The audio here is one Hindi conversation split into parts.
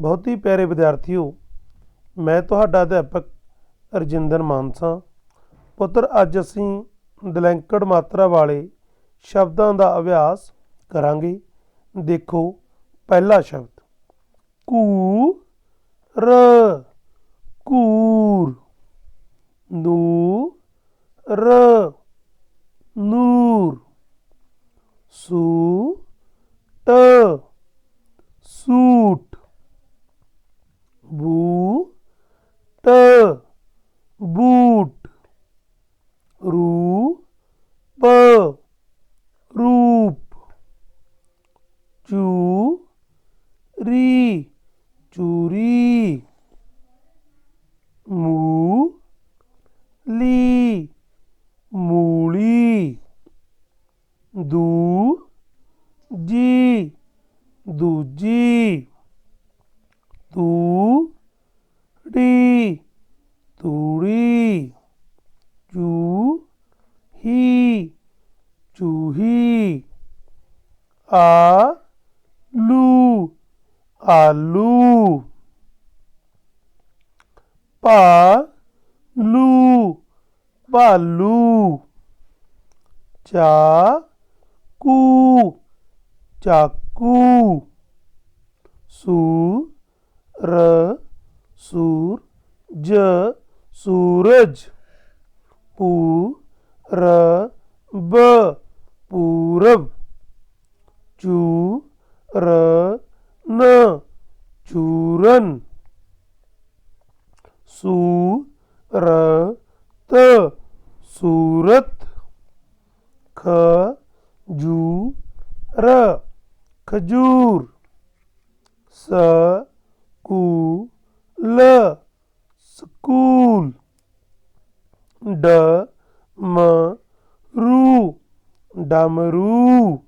ਬਹੁਤ ਹੀ ਪਿਆਰੇ ਵਿਦਿਆਰਥੀਓ ਮੈਂ ਤੁਹਾਡਾ ਅਧਿਆਪਕ ਰਜਿੰਦਰ ਮਾਨਸਾ ਪੁੱਤਰ ਅੱਜ ਅਸੀਂ ਦਲੈਂਕੜ ਮਾਤਰਾ ਵਾਲੇ ਸ਼ਬਦਾਂ ਦਾ ਅਭਿਆਸ ਕਰਾਂਗੇ ਦੇਖੋ ਪਹਿਲਾ ਸ਼ਬਦ ਕੂ ਰ ਕੂਰ ਨੂ ਰ ਨੂਰ ਸੂ बू त बूट रू प रूप चू री चूरी मू ली मूली दू जी दूजी चूही। आलू। आलू। पालू। पालू। चाकू। चाकू। सूर। सूरज। सूरज पूरब jurab cu re ne. Juren su re te. Surat ke ju re. Kejur. Se ku le. School de me ru. ਡਮਰੂ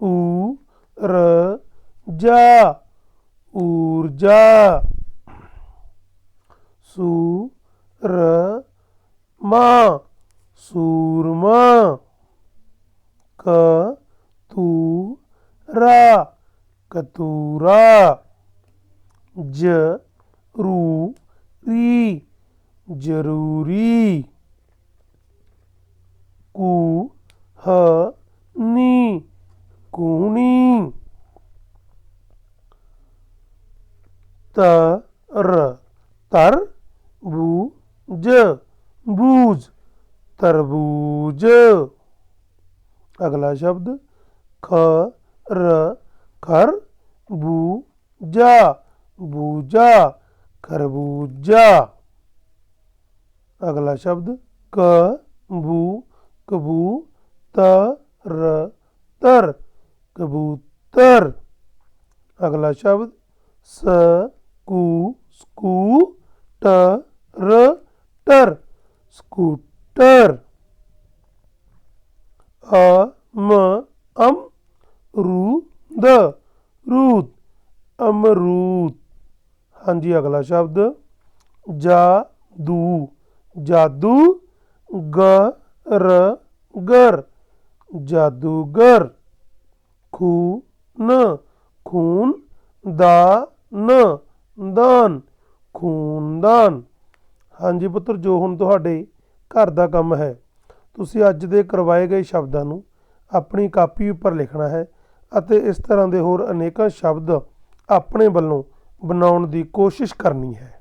ਊ ਰ ਜਾ ਊਰਜਾ ਸੂ ਰ ਮਾ ਸੂਰਮਾ ਕ ਤੂ ਰਾ ਕਤੂਰਾ ਜ ਰੂ ਰੀ ਜ਼ਰੂਰੀ कु, ह कुहनी कुहनी तर तर ज बूज तरबूज अगला शब्द, ख, र, खर बू जा बूजा खरबूजा। अगला शब्द, क, बू कबूतर तर तर कबूतर। अगला शब्द स स्कू ट र टर स्कूटर। अ म अम रू द रूद, अमरूद। हाँ जी, अगला शब्द, जादू जादू, ग ਹਾਂਜੀ ਅਗਲਾ ਸ਼ਬਦ ਜਾਦੂ ਜਾਦੂ ਗ ਰ ਗਰ ਜਾਦੂਗਰ ਖੂਨ ਖੂਨ ਦਾ ਨ ਦਾਨ ਖੂਨਦਾਨ ਹਾਂਜੀ ਪੁੱਤਰ ਜੋ ਹੁਣ ਤੁਹਾਡੇ ਘਰ ਦਾ ਕੰਮ ਹੈ ਤੁਸੀਂ ਅੱਜ ਦੇ ਕਰਵਾਏ ਗਏ ਸ਼ਬਦਾਂ ਨੂੰ ਆਪਣੀ ਕਾਪੀ ਉੱਪਰ ਲਿਖਣਾ ਹੈ ਅਤੇ ਇਸ ਤਰ੍ਹਾਂ ਦੇ ਹੋਰ ਅਨੇਕਾਂ ਸ਼ਬਦ ਆਪਣੇ ਵੱਲੋਂ ਬਣਾਉਣ ਦੀ ਕੋਸ਼ਿਸ਼ ਕਰਨੀ ਹੈ